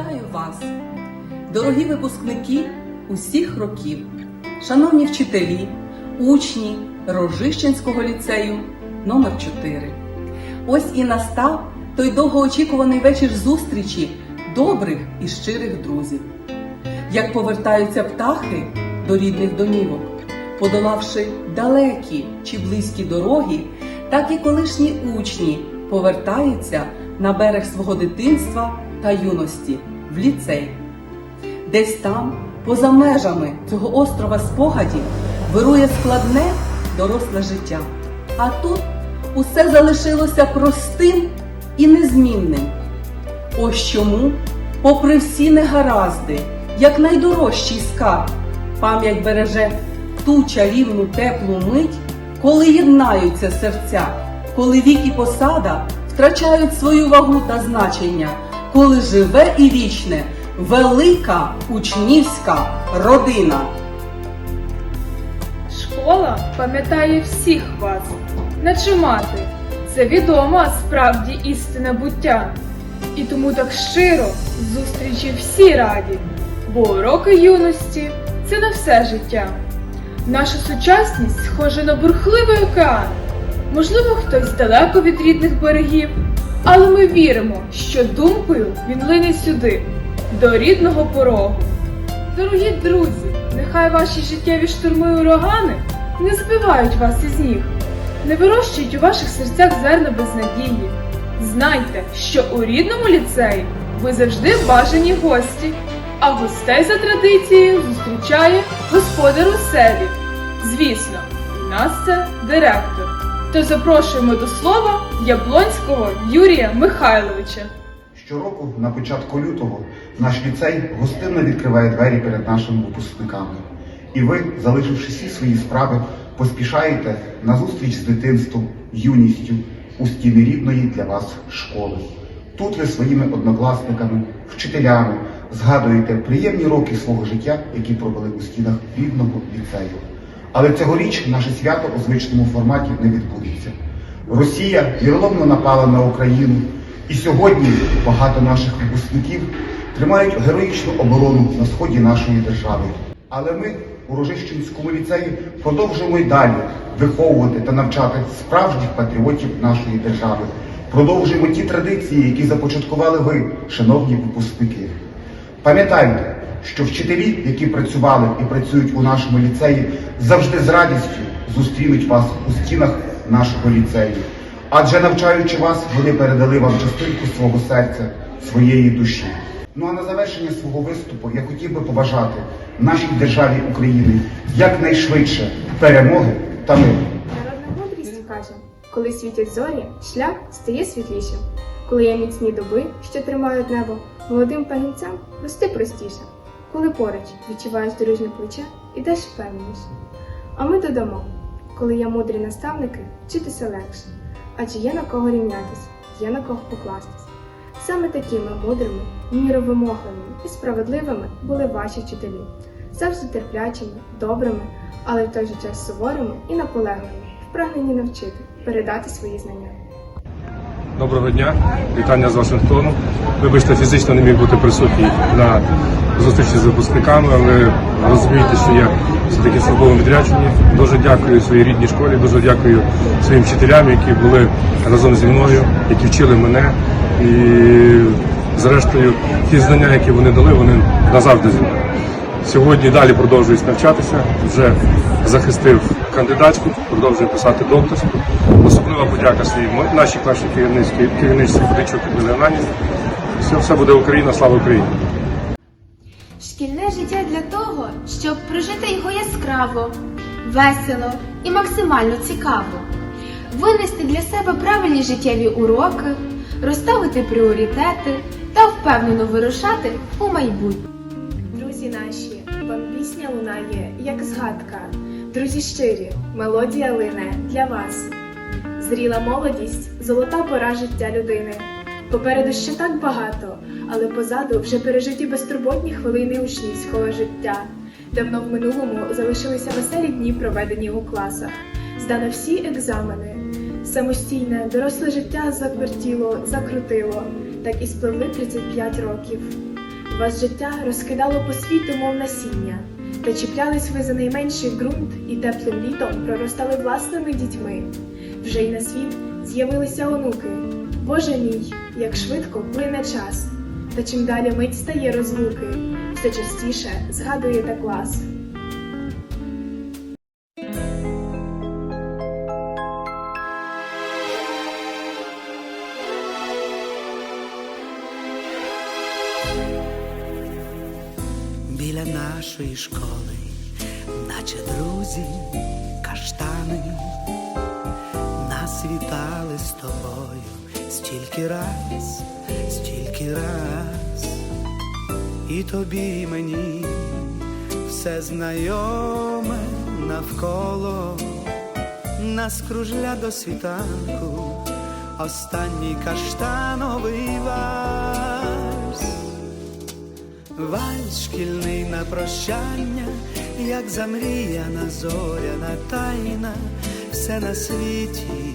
Вітаю вас, дорогі випускники усіх років, шановні вчителі, учні Рожищенського ліцею номер 4 Ось і настав той довгоочікуваний вечір зустрічі добрих і щирих друзів. Як повертаються птахи до рідних домівок, подолавши далекі чи близькі дороги, так і колишні учні повертаються на берег свого дитинства та юності в ліцей. Десь там, поза межами цього острова спогадів, вирує складне доросле життя. А тут усе залишилося простим і незмінним. Ось чому, попри всі негаразди, як найдорожчий скарб, пам'ять береже ту чарівну теплу мить, коли єднаються серця, коли вік і посада втрачають свою вагу та значення, коли живе і вічне велика учнівська родина. Школа пам'ятає всіх вас, наче мати. Це відома справді істина буття. І тому так щиро зустрічі всі раді, бо уроки юності це на все життя. Наша сучасність схожа на бурхливий океан. Можливо, хтось далеко від рідних берегів, але ми віримо, що думкою він лине сюди, до рідного порогу. Дорогі друзі, нехай ваші життєві штурми і урагани не збивають вас із ніг, не вирощують у ваших серцях зерна безнадії. Знайте, що у рідному ліцеї ви завжди бажані гості, а гостей за традицією зустрічає господар у селі. Звісно, у нас це директор. То запрошуємо до слова Яблонського Юрія Михайловича. Щороку на початку лютого наш ліцей гостинно відкриває двері перед нашими випускниками. І ви, залишивши всі свої справи, поспішаєте на зустріч з дитинством, юністю у стіни рідної для вас школи. Тут ви своїми однокласниками, вчителями згадуєте приємні роки свого життя, які провели у стінах рідного ліцею. Але цьогоріч наше свято у звичному форматі не відбудеться. Росія віроломно напала на Україну, і сьогодні багато наших випускників тримають героїчну оборону на сході нашої держави. Але ми у Рожищенському ліцеї продовжуємо й далі виховувати та навчати справжніх патріотів нашої держави. Продовжуємо ті традиції, які започаткували ви, шановні випускники. Пам'ятайте, що вчителі, які працювали і працюють у нашому ліцеї, завжди з радістю зустрінуть вас у стінах нашого ліцею. Адже навчаючи вас, вони передали вам частинку свого серця, своєї душі. Ну а на завершення свого виступу я хотів би побажати нашій державі України якнайшвидше перемоги та миру. Народна мудрість каже, коли світять зорі, шлях стає світлішим. Коли є міцні дуби, що тримають небо, молодим пагінцям рости простіше. Коли поруч відчуваєш дорожнє плече, ідеш впевненіше. А ми додамо, коли є мудрі наставники, вчитися легше, адже є на кого рівнятися, є на кого покластись. Саме такими мудрими, міровимогливими і справедливими були ваші вчителі, завжди терплячими, добрими, але в той же час суворими і наполегливими, впрагнені навчити, передати свої знання. Доброго дня, вітання з Вашингтону. Вибачте, фізично не міг бути присутній на зустрічі з випускниками, але розумієте, що я все-таки в службовому відрядженні. Дуже дякую своїй рідній школі, дуже дякую своїм вчителям, які були разом зі мною, які вчили мене. І зрештою, ті знання, які вони дали, вони назавжди зі мною. Сьогодні далі продовжуюсь навчатися, вже захистив кандидатську, продовжую писати докторську. Особлива подяка своїй нашій класній керівничці Федичук Людмилі Іванівні. Все, все буде Україна, слава Україні! Шкільне життя для того, щоб прожити його яскраво, весело і максимально цікаво, винести для себе правильні життєві уроки, розставити пріоритети та впевнено вирушати у майбутнє. Друзі наші, вам пісня лунає, як згадка. Друзі щирі, мелодія лине для вас. Зріла молодість, золота пора життя людини. Попереду ще так багато, але позаду вже пережиті безтурботні хвилини учнівського життя. Давно в минулому залишилися веселі дні, проведені у класах. Здано всі екзамени. Самостійне, доросле життя заквертіло, закрутило, так і спливли 35 років. Вас життя розкидало по світу, мов насіння, та чіплялись ви за найменший ґрунт і теплим літом проростали власними дітьми. Вже й на світ з'явилися онуки. Боже мій, як швидко плине час, та чим далі мить стає розлуки, все частіше згадуєте клас. біля нашої школи, наче друзі, каштани, нас вітали з тобою стільки раз, стільки раз, і тобі, і мені все знайоме навколо, нас кружля до світанку, останній каштановий вальс. Вальс шкільний на прощання, як замріяна зоряна тайна, все на світі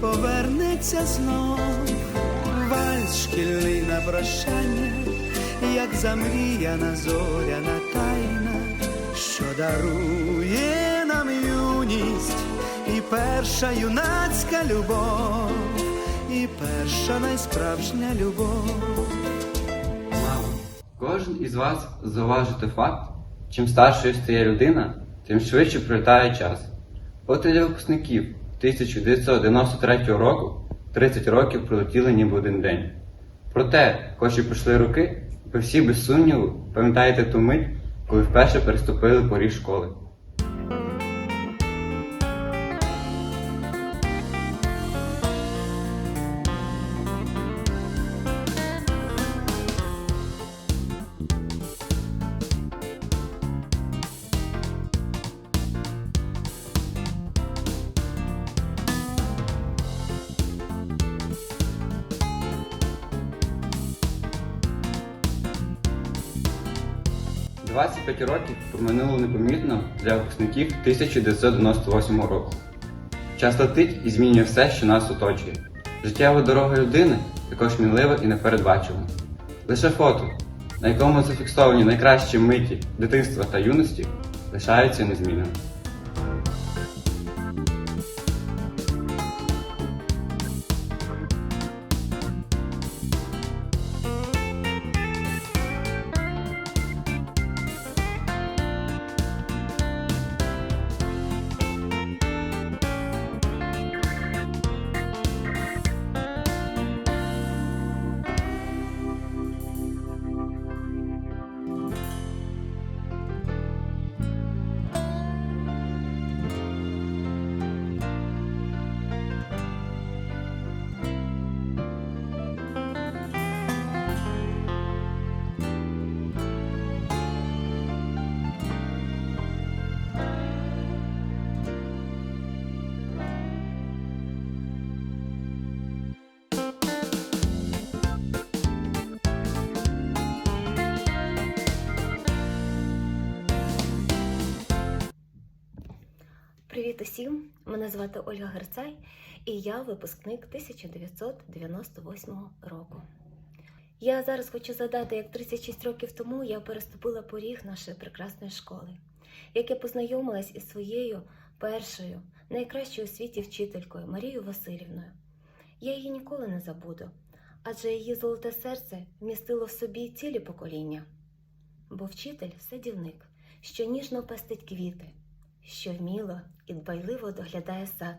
повернеться знов. Вальс шкільний на прощання, як замріяна зоряна тайна, що дарує нам юність і перша юнацька любов і перша найсправжня любов. Кожен із вас зауважите факт, чим старшою стає людина, тим швидше пролітає час. От і для випускників 1993 року 30 років пролетіли ніби один день. Проте, хоч і пройшли роки, ви всі без сумніву пам'ятаєте ту мить, коли вперше переступили поріг школи. – 25 років проминуло непомітно для випускників 1998 року. Час летить і змінює все, що нас оточує. Життєва дорога людини також мінлива і непередбачувана. Лише фото, на якому зафіксовані найкращі миті дитинства та юності, лишаються незмінними. Привіт усім! Мене звати Ольга Герцай, і я випускник 1998 року. Я зараз хочу згадати, як 36 років тому я переступила поріг нашої прекрасної школи, як я познайомилась із своєю першою, найкращою у світі вчителькою Марією Васильівною. Я її ніколи не забуду, адже її золоте серце вмістило в собі цілі покоління. Бо вчитель садівник, що ніжно пестить квіти, що вміло і дбайливо доглядає сад.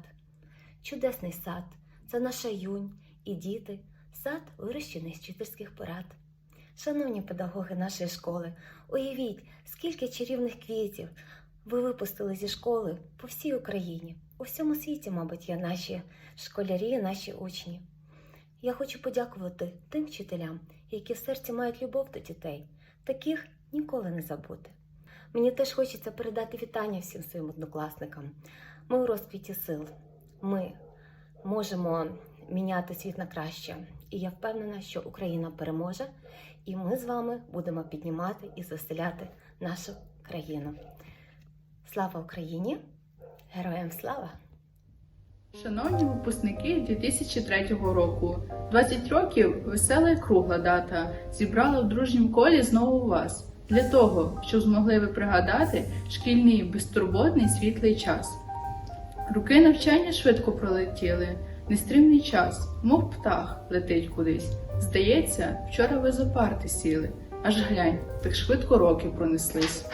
Чудесний сад це наша юнь і діти, сад вирощений з вчительських порад. Шановні педагоги нашої школи, уявіть, скільки чарівних квітів ви випустили зі школи по всій Україні. У всьому світі, мабуть, є наші школярі, наші учні. Я хочу подякувати тим вчителям, які в серці мають любов до дітей. Таких ніколи не забути. Мені теж хочеться передати вітання всім своїм однокласникам. Ми у розквіті сил. Ми можемо міняти світ на краще. І я впевнена, що Україна переможе, і ми з вами будемо піднімати і заселяти нашу країну. Слава Україні! Героям слава! Шановні випускники 2003 року, 20 років весела і кругла дата зібрала в дружнім колі знову вас для того, щоб змогли ви пригадати шкільний безтурботний світлий час. Руки навчання швидко пролетіли, нестримний час, мов птах летить кудись. Здається, вчора ви за парти сіли, аж глянь, так швидко роки пронеслись.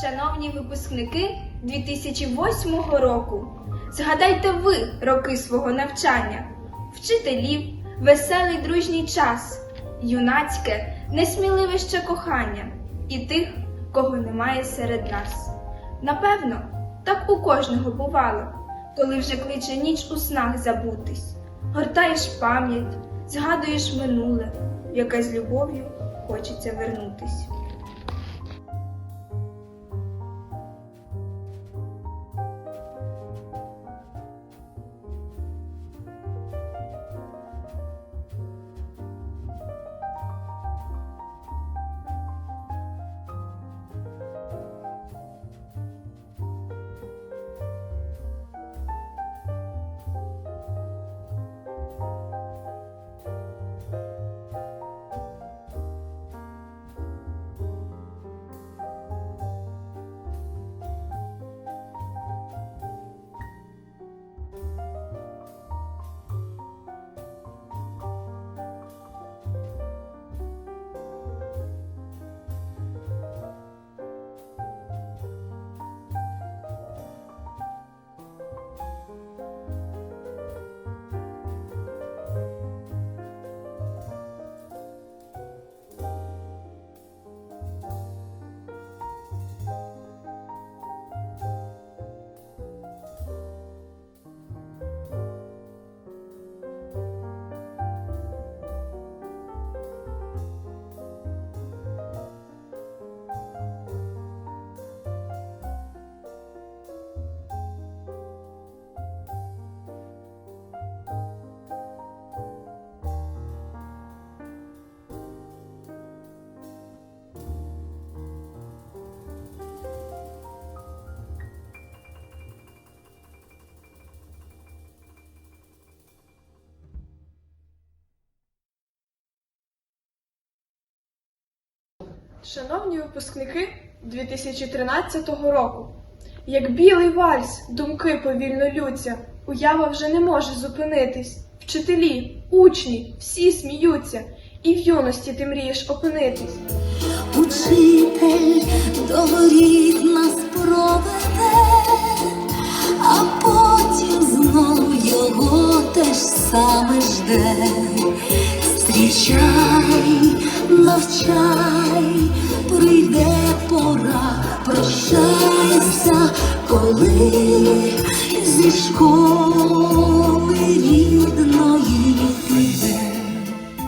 Шановні випускники 2008 року, згадайте ви роки свого навчання, вчителів, веселий дружній час, юнацьке, несміливе ще кохання і тих, кого немає серед нас. Напевно, так у кожного бувало, коли вже кличе ніч у снах забутись, гортаєш пам'ять, згадуєш минуле, в яке з любов'ю хочеться вернутись. Шановні випускники 2013 року, як білий вальс, думки повільно лються, уява вже не може зупинитись. Вчителі, учні, всі сміються, і в юності ти мрієш опинитись. Учитель до воріт нас проведе, а потім знов його теж саме жде. Зустрічай, навчай, прийде пора, прощайся, коли зі школи рідної піде.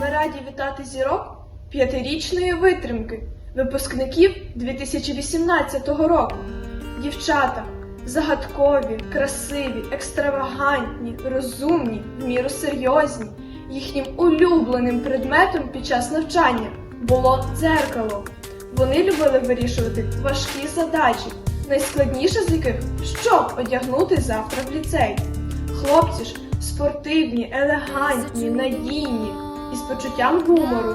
Ми раді вітати зірок п'ятирічної витримки, випускників 2018 року. Дівчата загадкові, красиві, екстравагантні, розумні, в міру серйозні. Їхнім улюбленим предметом під час навчання було дзеркало. Вони любили вирішувати важкі задачі, найскладніше з яких що одягнути завтра в ліцей. Хлопці ж спортивні, елегантні, надійні і з почуттям гумору.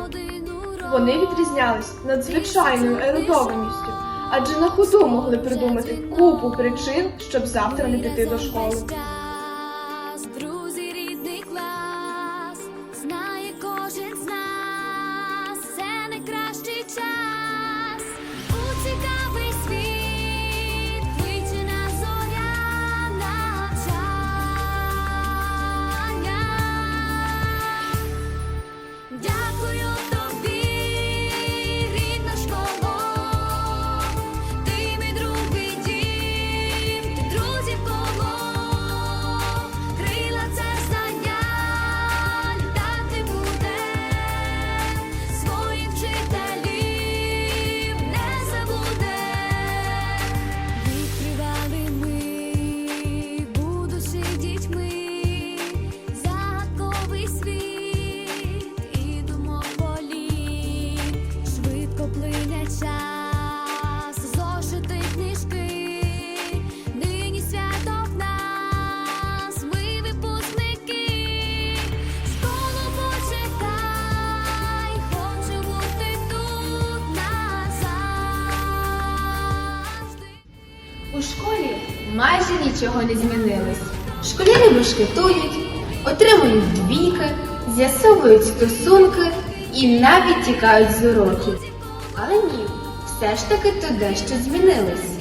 Вони відрізнялись надзвичайною ерудованістю, адже на ходу могли придумати купу причин, щоб завтра не піти до школи. Майже нічого не змінилось. Школярі бешкетують, отримують двійки, з'ясовують стосунки і навіть тікають з уроків. Але ні, все ж таки тут дещо змінилось.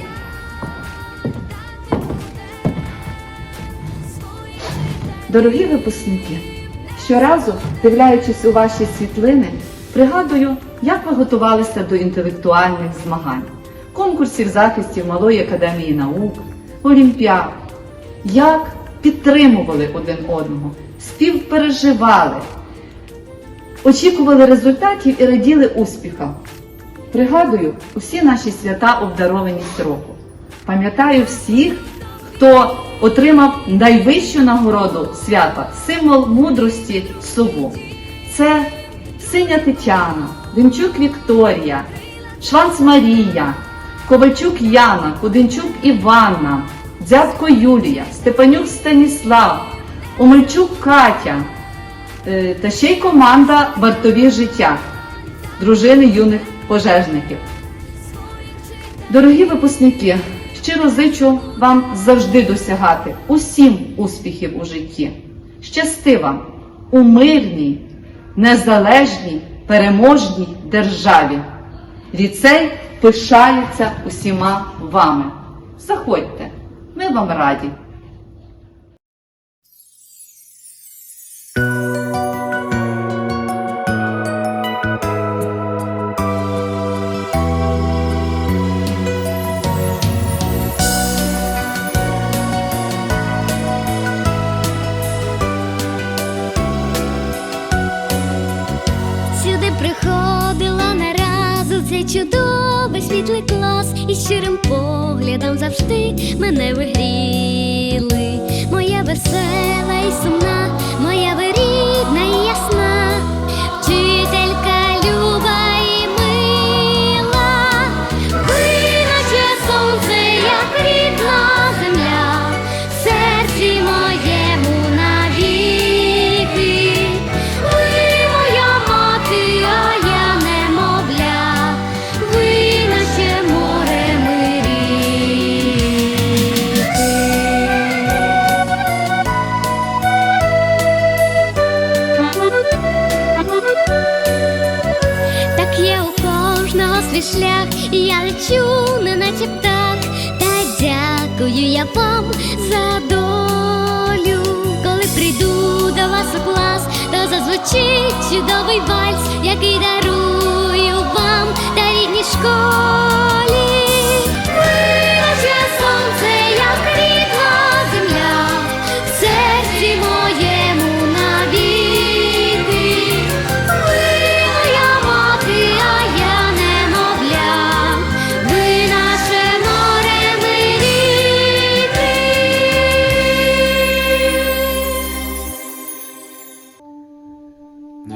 Дорогі випускники, щоразу, дивляючись у ваші світлини, пригадую, як ви готувалися до інтелектуальних змагань, конкурсів захистів Малої академії наук, олімпіад, як підтримували один одного, співпереживали, очікували результатів і раділи успіхам. Пригадую усі наші свята обдарованість року. Пам'ятаю всіх, хто отримав найвищу нагороду свята символ мудрості сову. Це Синя Тетяна, Демчук Вікторія, Шванц Марія, Ковальчук Яна, Куденчук Іванна, Дзятко Юлія, Степанюк Станіслав, Омельчук Катя е, та ще й команда Вартові життя, дружини юних пожежників. Дорогі випускники, щиро зичу вам завжди досягати усім успіхів у житті. Щасти вам у мирній, незалежній, переможній державі. Ліцей пишається усіма вами. Заходьте, ми вам раді. Сюди приходила не раз у цей світлий клас і щирим поглядом завжди мене вигріли. Моя весела і сумна, моя ви свій шлях, я лечу, не наче птах, та дякую я вам за долю. Коли прийду до вас у клас, то зазвучить чудовий вальс, який дарую вам та рідній школі. Ви наче сонце, як рідна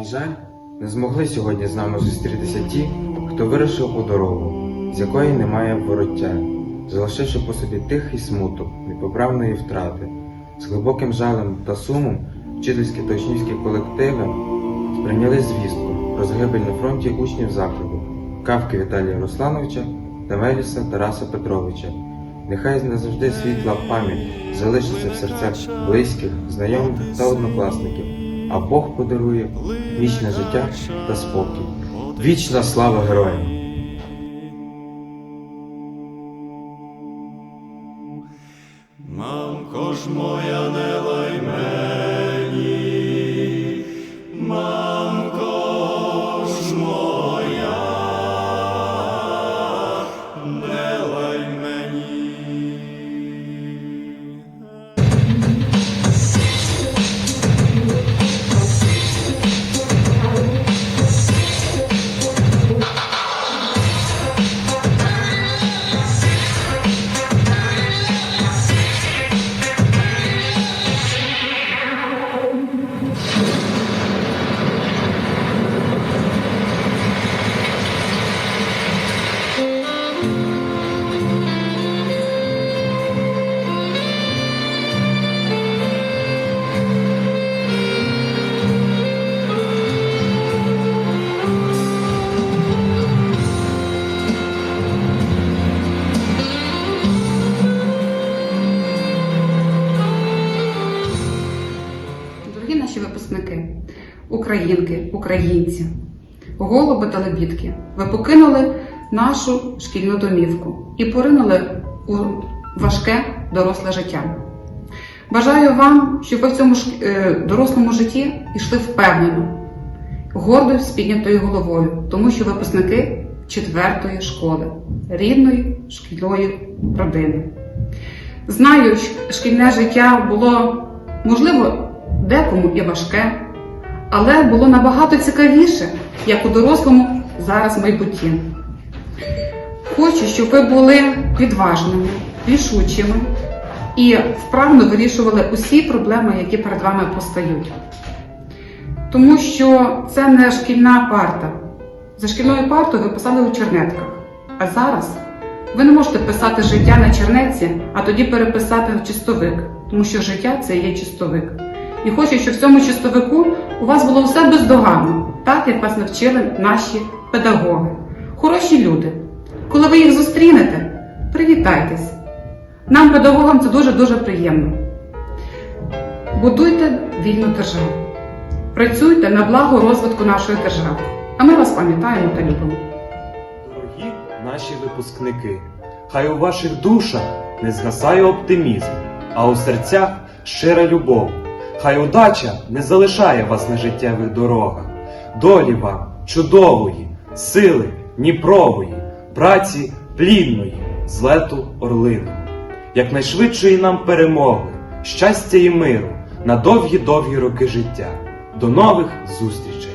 На жаль, не змогли сьогодні з нами зустрітися ті, хто вирушив у дорогу, з якої немає вороття, залишивши по собі тихий смуток непоправної втрати. З глибоким жалем та сумом вчительські та учнівські колективи сприйняли звістку про загибель на фронті учнів закладу Кавки Віталія Руслановича та Веліса Тараса Петровича. Нехай назавжди світла пам'ять залишиться в серцях близьких, знайомих та однокласників а Бог подарує вічне життя та спокій. Вічна слава героям! Українки, українці, голуби та лебідки, ви покинули нашу шкільну домівку і поринули у важке доросле життя. Бажаю вам, щоб ви в цьому е, дорослому житті йшли впевнено, гордо з піднятою головою, тому що випускники четвертої школи, рідної шкільної родини. Знаю, шкільне життя було, можливо, декому і важке, але було набагато цікавіше, як у дорослому зараз майбутті. Хочу, щоб ви були відважними, рішучими і вправно вирішували усі проблеми, які перед вами постають. Тому що це не шкільна парта. За шкільною партою ви писали у чернетках, а зараз ви не можете писати життя на чернетці, а тоді переписати в чистовик, тому що життя це є чистовик. І хочу, щоб в цьому чистовику у вас було все бездоганно, так як вас навчили наші педагоги, хороші люди. Коли ви їх зустрінете, привітайтесь. Нам, педагогам, це дуже-дуже приємно. Будуйте вільну державу. Працюйте на благо розвитку нашої держави. А ми вас пам'ятаємо та любимо. Дорогі наші випускники, хай у ваших душах не згасає оптимізм, а у серцях щира любов. Хай удача не залишає вас на життєвих дорогах. Долі вам чудової, сили Дніпрової, праці плідної, злету орлиного, якнайшвидшої нам перемоги, щастя і миру на довгі-довгі роки життя. До нових зустрічей!